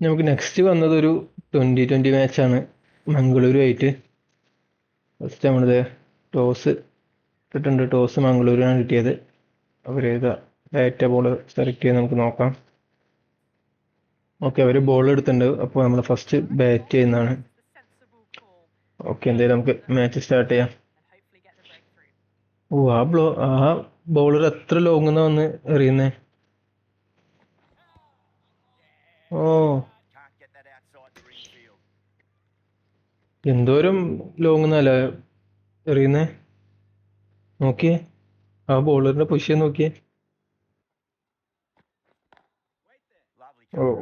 നമുക്ക് നെക്സ്റ്റ് വന്നത് ഒരു ട്വന്റി ട്വന്റി മാച്ചാണ് മംഗളൂരുമായിട്ട് ഫസ്റ്റ് നമ്മളിത് ടോസ് ഇട്ടിട്ടുണ്ട്. ടോസ് മംഗളൂരിനാണ് കിട്ടിയത്. അവർ ഏതാ ഡയറ്റ ബോൾ സെലക്ട് ചെയ്ത് നമുക്ക് നോക്കാം. ഓക്കെ അവർ ബോൾ എടുത്തിട്ടുണ്ട്. അപ്പോൾ നമ്മൾ ഫസ്റ്റ് ബാറ്റ് ചെയ്യുന്നതാണ്. ഓക്കെ എന്തായാലും നമുക്ക് മാച്ച് സ്റ്റാർട്ട് ചെയ്യാം. ഓ ആ ബ്ലോ ആ ബോളർ എത്ര ലോങ് വന്ന് എറിയുന്നേ? ഓ. Can't get that outside എന്തോരം ലോങ് എന്നല്ല എറിയുന്നേ? നോക്കിയേ. ആ ബോളറിന്റെ പൊസിഷൻ നോക്കിയേ. ഓ.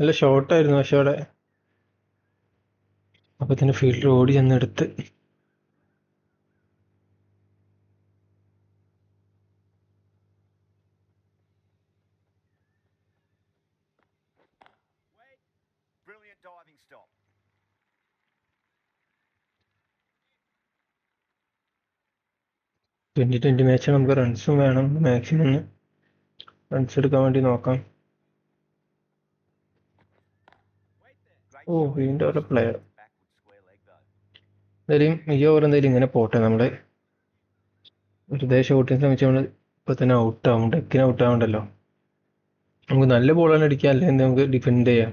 നല്ല ഷോർട്ടായിരുന്നു പക്ഷെ അവിടെ. അപ്പൊ തന്നെ ഫീൽഡർ ഓടി ചെന്നെടുത്ത്. Brilliant diving stop. Twenty twenty match നമുക്ക് റൺസും വേണം മാക്സിമം റൺസ് എടുക്കാൻ വേണ്ടി നോക്കാം. ഓ വീണ്ടും ഒരു പ്ലെയർ. എന്തായാലും ഈ ഓവർ എന്തായാലും ഇങ്ങനെ പോട്ടെ നമ്മൾ. വെറുതെ ഷോട്ടിന് ശ്രമിച്ച് നമ്മൾ ഇപ്പോൾ തന്നെ ഔട്ടാവും ഡെക്കിന് ഔട്ട് നമുക്ക് നല്ല ബോളാണ് അടിക്കുക അല്ലെങ്കിൽ നമുക്ക് ഡിഫെൻഡ് ചെയ്യാം.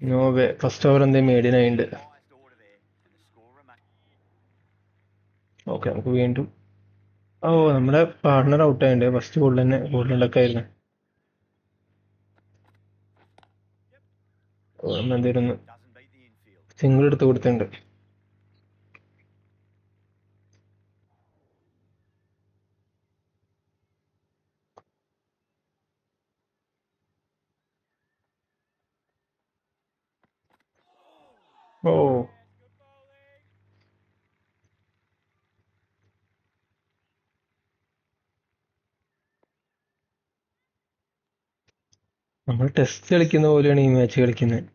നോ വേ ഫസ്റ്റ് ഓവർ എന്തേ മേഡിന ഉണ്ട് highest order there and the score remains. Okay നമുക്ക് വീണ്ടും ഓ നമ്മുടെ പാർട്ണർ ഔട്ട് ആയിട്ടുണ്ട് ഫസ്റ്റ് ബോളിൽ തന്നെ ബോളിലൊക്കെ ആയിരുന്നു infield. സിംഗിൾ എടുത്ത് കൊടുത്തിട്ടുണ്ട് ഓ നമ്മൾ ടെസ്റ്റ് കളിക്കുന്ന പോലെയാണ് ഈ മാച്ച് കളിക്കുന്നത്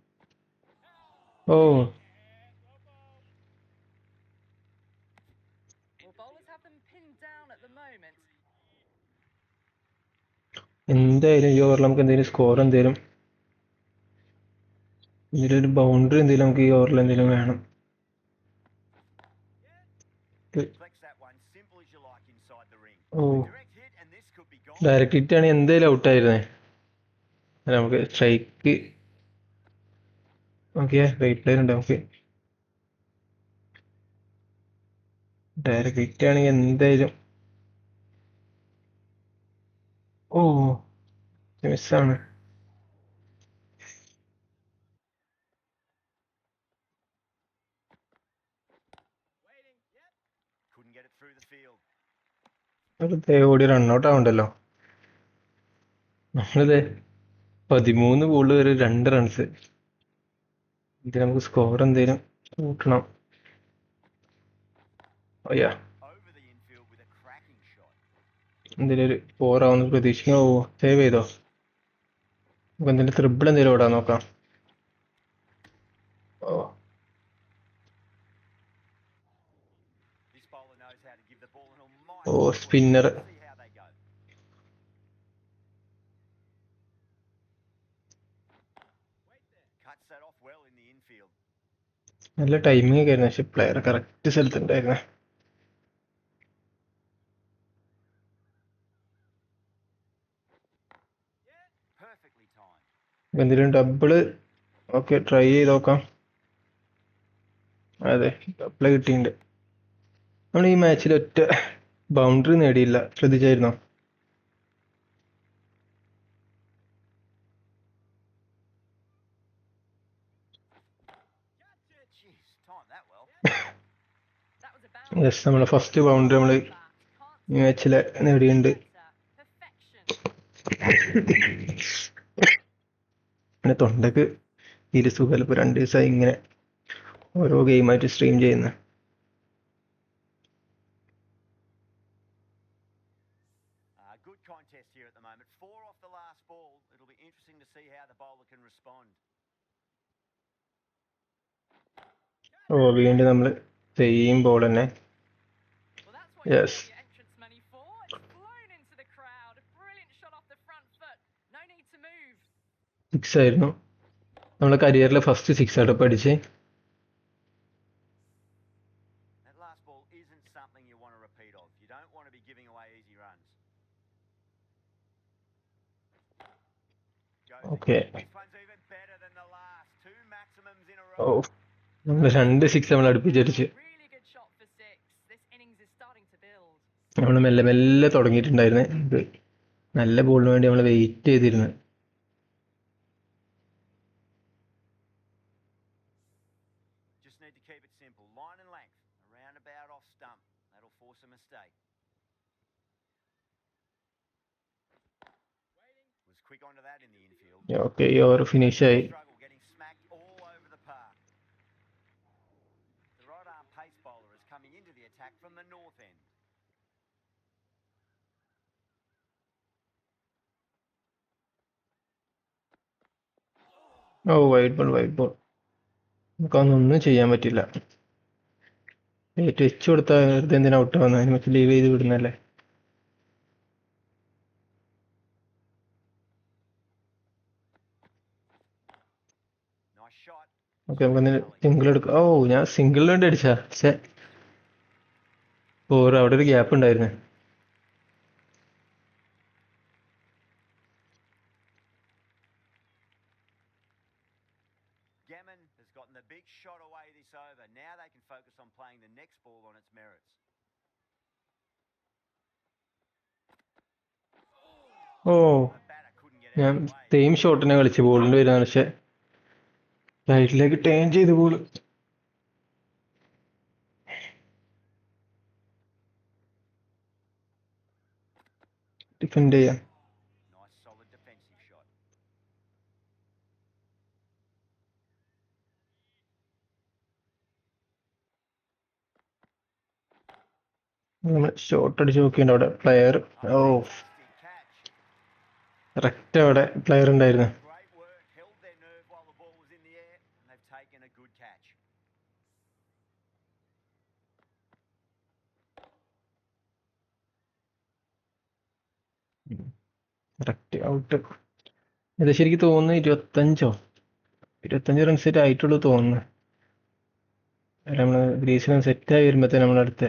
ഓ. എന്തായാലും ഈ ഓവറിൽ നമുക്ക് എന്തെങ്കിലും സ്കോർ എന്തെങ്കിലും ഇതിലൊരു ബൗണ്ടറി എന്തെങ്കിലും നമുക്ക് ഈ ഓവറിൽ എന്തെങ്കിലും വേണം. ഓ ഡയറക്റ്റ് ഹിറ്റ് ആണെങ്കിൽ ഔട്ട് ഔട്ടായിരുന്നേ നമുക്ക് സ്ട്രൈക്ക് ഓക്കെ റൈറ്റ് ഉണ്ട് നമുക്ക് ഡയറക്റ്റ് ഹിറ്റ് ആണെങ്കിൽ എന്തായാലും ഓ മിസ്സാണ് വെറുതെ ഓടി റണ്ണൗട്ട് ആവണ്ടല്ലോ. നമ്മളിത് പതിമൂന്ന് ബോളിൽ വരെ രണ്ട് റൺസ് ഇത് നമുക്ക് സ്കോർ എന്തേലും കൂട്ടണം. അയ്യാ shot. എന്തെങ്കിലും ഒരു പ്രതീക്ഷിക്കാൻ ഓ സേവ് ചെയ്തോ? നമുക്ക് എന്തെങ്കിലും ത്രിബിൾ എന്തെങ്കിലും ഓടാൻ നോക്കാം. ഓ. The സ്പിന്നർ നല്ല ടൈമിംഗ് ഒക്കെ ആയിരുന്നു പക്ഷെ പ്ലെയർ കറക്റ്റ് സ്ഥലത്തുണ്ടായിരുന്നു എന്തെങ്കിലും ഡബിൾ ഓക്കെ ട്രൈ ചെയ്ത് നോക്കാം. അതെ ഡബിൾ കിട്ടിയിട്ടുണ്ട്. നമ്മൾ ഈ മാച്ചിൽ ഒറ്റ ബൗണ്ടറി നേടിയില്ല ശ്രദ്ധിച്ചായിരുന്നോ. യെസ് നമ്മളെ ഫസ്റ്റ് ബൗണ്ടറി നമ്മൾ ഈ മാച്ചിൽ നേടിയിട്ടുണ്ട്. പിന്നെ തൊണ്ടക്ക് തീരെ സുഖമല്ല രണ്ട് ദിവസമായി ഇങ്ങനെ ഓരോ ഗെയിമായിട്ട് സ്ട്രീം ചെയ്യുന്ന ഓ വീണ്ടും നമ്മൾ ചെയ്യുമ്പോൾ തന്നെ യെസ് സിക്സ് ആയിരുന്നു നമ്മുടെ കരിയറിലെ ഫസ്റ്റ് സിക്സ് ആയിട്ട് പഠിച്ച് ഓക്കെ ഓ നമ്മൾ രണ്ട് സിക്സ് നമ്മൾ അടുപ്പിച്ചടിച്ച്. നമ്മൾ മെല്ലെ മെല്ലെ തുടങ്ങിയിട്ടുണ്ടായിരുന്നേ. ഇത് നല്ല ബോളിന് വേണ്ടി നമ്മൾ വെയിറ്റ് ചെയ്തിരുന്നു. ഓക്കെ ഈ ഓവർ keep ഓ വൈറ്റ് ബോൾ വൈറ്റ് ബോൾ നമുക്കതൊന്നും ചെയ്യാൻ പറ്റില്ല. ഏറ്റവും വെച്ച് കൊടുത്താൽ വെറുതെ എന്തിനാ ഔട്ട് ആവുന്നത് അതിന് വെച്ച് ലീവ് ചെയ്ത് വിടുന്നല്ലേ. ഓക്കെ നമുക്ക് സിംഗിൾ എടുക്കാം ഓ ഞാൻ സിംഗിളിന് വേണ്ടി അടിച്ചാ. പക്ഷേ ഓർ അവിടെ ഒരു ഗ്യാപ്പ് ഉണ്ടായിരുന്നു. Gammon has gotten the big shot away this over. Now they can focus on playing the next ball on its merits. Oh The batter couldn't get ഞാൻ out of the way. Same ഷോട്ടിനെ കളിച്ച് ബോളിൻ്റെ വരുന്നത് പക്ഷെ റൈറ്റിലേക്ക് turn ചെയ്ത് ball defend ചെയ്യാം നമ്മൾ shot അടിച്ച് നോക്കിയിട്ടുണ്ട് അവിടെ പ്ലെയർ ഓ. റെക്റ്റ് അവിടെ പ്ലെയർ ഉണ്ടായിരുന്നു. കറക്റ്റ് ഔട്ട് ഇത് ശരിക്കും തോന്നുന്നു ഇരുപത്തഞ്ചോ? ഇരുപത്തഞ്ച് റൺസ് ആയിട്ടുള്ളൂ തോന്നുന്നു. നമ്മൾ ഗ്രീസിനും സെറ്റായി വരുമ്പോഴത്തേന് നമ്മളടുത്ത്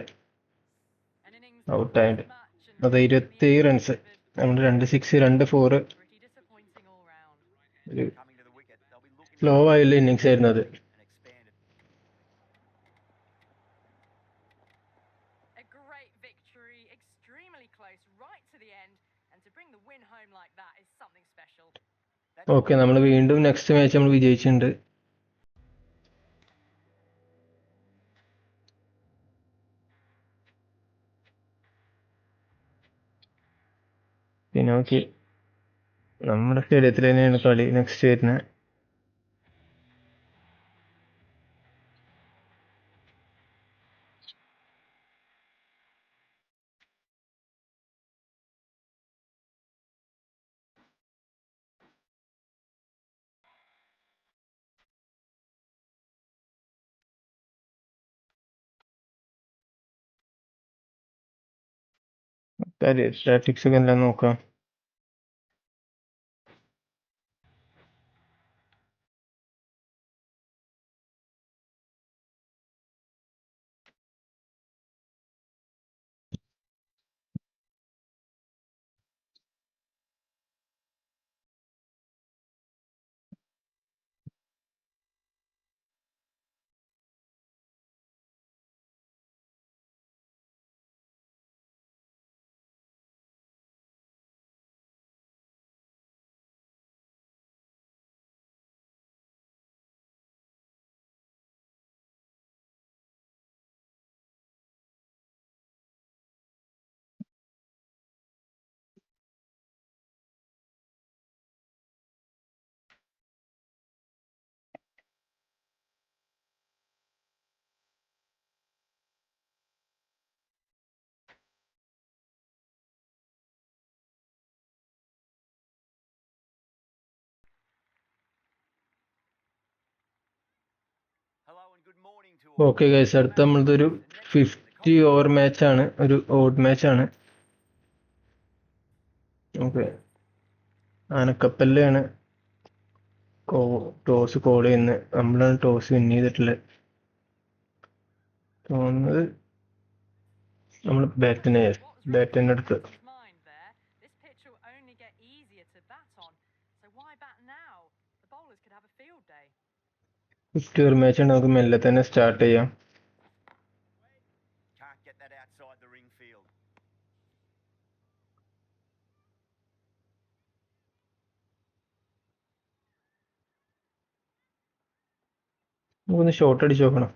An innings Out that ആയിട്ട്. match and അത് really ഇരുപത്തേഴ് റൺസ് delivered. നമ്മൾ രണ്ട് സിക്സ് രണ്ട് four Pretty disappointing all round. ഒരു Coming to the wicket, they'll be looking slow ആയുള്ള ഇന്നിങ്സ് ആയിരുന്നു അത് and expanded. A great victory, extremely close, right to the end, and to bring the win home like that is something special. That's okay നമ്മൾ വീണ്ടും next match നമ്മൾ വിജയിച്ചിട്ടുണ്ട് പിന്നെ നോക്കി നമ്മുടെ സ്റ്റേഡിയത്തിൽ തന്നെയാണ് കളി നെക്സ്റ്റ് വരുന്നത്. സ്റ്റാറ്റിക്സ് ഒക്കെ എല്ലാം നോക്കാം Hello ഓക്കെ ഗൈസ് അടുത്ത നമ്മളതൊരു ഫിഫ്റ്റി ഓവർ മാച്ച് ആണ്. ഒരു ഓഡ് ആണ്. ഓക്കെ ആനക്കപ്പലിലാണ് കോ ടോസ് കോൾ ചെയ്യുന്നത് നമ്മളാണ് ടോസ് വിൻ ചെയ്തിട്ടുള്ളത് തോന്നുന്നത് നമ്മൾ ബാറ്റിനെ ബാറ്റിന്റെ മെല്ലെ തന്നെ സ്റ്റാർട്ട് ചെയ്യാം. നമുക്കൊന്ന് ഷോട്ട് അടിച്ച് നോക്കണം.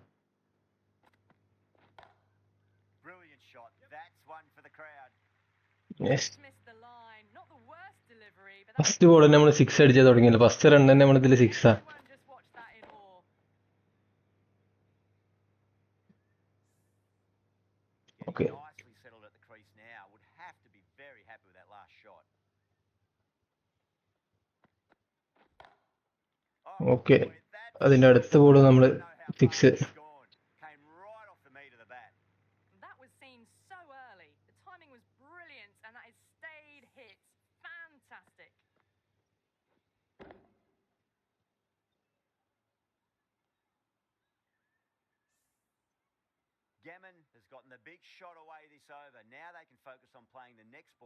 ഫസ്റ്റ് ബോൾ തന്നെ നമ്മൾ സിക്സ് അടിച്ചാൽ തുടങ്ങിയല്ലോ. ഫസ്റ്റ് റൺ തന്നെ നമ്മൾ നമ്മളിതിൽ സിക്സാണ് focus അതിന്റെ അടുത്ത ബോൾ നമ്മൾ സിക്സ്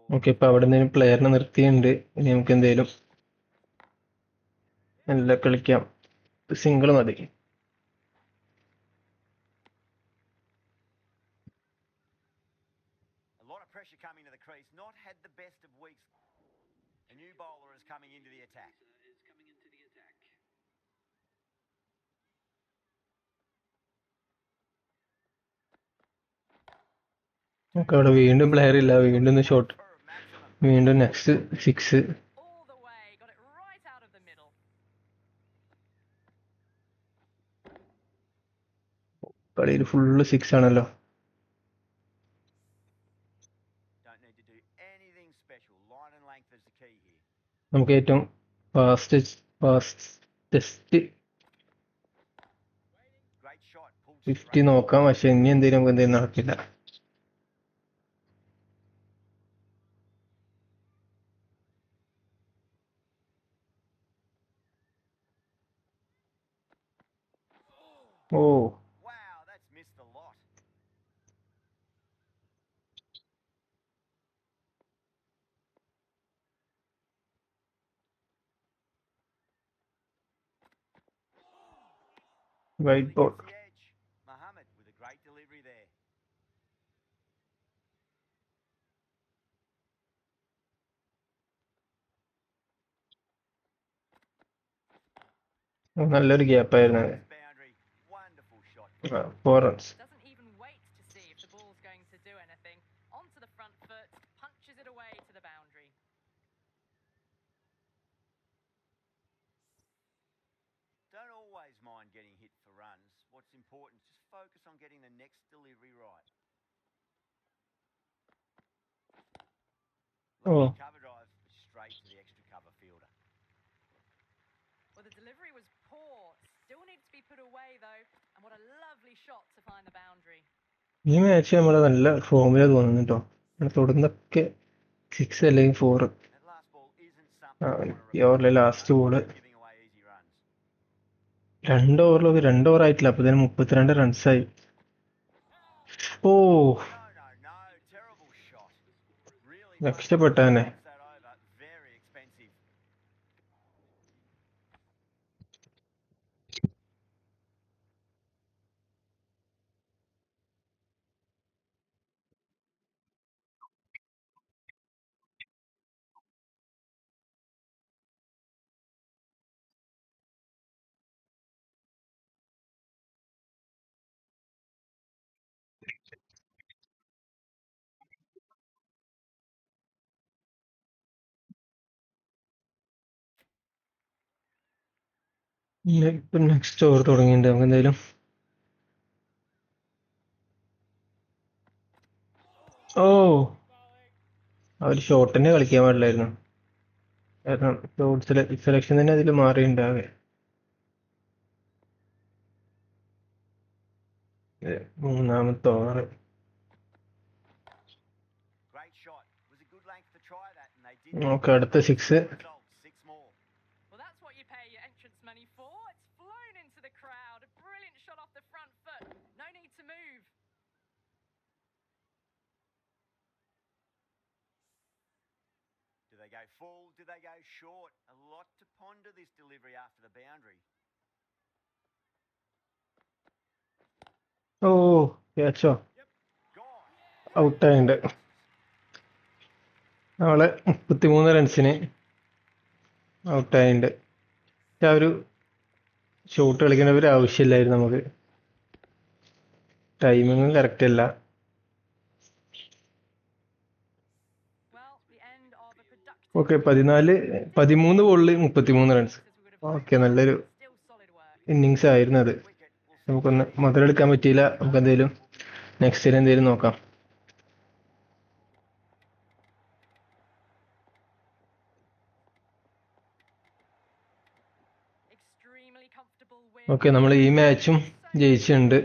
ഓക്കെ ഇപ്പൊ അവിടെ നിന്ന് പ്ലെയറിനെ നിർത്തിയിട്ടുണ്ട്. ഇനി നമുക്ക് എന്തേലും നല്ല കളിക്കാം സിംഗിൾ മതി അവിടെ വീണ്ടും പ്ലെയർ ഇല്ല വീണ്ടും ഷോട്ട്. വീണ്ടും നെക്സ്റ്റ് സിക്സ് കളിയിൽ ഫുള്ള് സിക്സ് ആണല്ലോ. നമുക്ക് ഏറ്റവും ഫാസ്റ്റ് ഫാസ്റ്റ് ഫിഫ്റ്റി നോക്കാം. പക്ഷെ ഇനി എന്തെങ്കിലും നമുക്ക് എന്തെങ്കിലും നടക്കില്ല. ഓ. lot. Right. Mohammed with a great delivery there. நல்ல இருக்கே Right. Doesn't even wait to see if the ball's going to do anything. Onto the front foot, punches it away to the boundary. Don't always mind getting hit for runs. What's important is just focus on getting the next delivery right. Oh. ഈ match നമ്മൾ നല്ല ഫോമിലാണ് തോന്നുന്നു കേട്ടോ അങ്ങനെ തൊടുന്നൊക്കെ six അല്ലെങ്കിൽ four ഈ ഓവറിലെ ലാസ്റ്റ് ബോൾ. രണ്ട് ഓവറിലൊക്കെ രണ്ട് ഓവർ ആയിട്ടില്ല. അപ്പൊ തന്നെ മുപ്പത്തിരണ്ട് റൺസായി ഓ. രക്ഷപ്പെട്ട തന്നെ. ഇപ്പൊ നെക്സ്റ്റ് ഓവർ തുടങ്ങിയിട്ടുണ്ട്. നമുക്ക് എന്തായാലും ഓ അവർ ഷോട്ട് തന്നെ കളിക്കാൻ പാടില്ലായിരുന്നു. കാരണം ഷോട്ട് സെലക്ഷൻ തന്നെ അതിൽ മാറിയിട്ടുണ്ടാകെ മൂന്നാമത്തെ ഓവർ നോക്കാം അടുത്ത Was go full? Do they go short? A lot to ponder this delivery after the boundary. Oh, yeah, sure. ഔട്ടായിട്ടുണ്ട് നമ്മൾ മുപ്പത്തിമൂന്ന് റൺസിന് ഔട്ടായിട്ടുണ്ട് ആ ഒരു ഷോട്ട് കളിക്കേണ്ട ഒരു ആവശ്യമില്ലായിരുന്നു നമുക്ക് ടൈമിങ്ങും കറക്റ്റ് അല്ല ഓക്കെ പതിനാല് പതിമൂന്ന് ബോളിൽ മുപ്പത്തിമൂന്ന് റൺസ് ഓക്കെ നല്ലൊരു ഇന്നിങ്സ് ആയിരുന്നു അത്. നമുക്കൊന്ന് മുതലെടുക്കാൻ പറ്റിയില്ല. നമുക്ക് എന്തെങ്കിലും നെക്സ്റ്റ് എന്തെങ്കിലും നോക്കാം. ഓക്കെ നമ്മൾ ഈ മാച്ചും ജയിച്ചിട്ടുണ്ട്.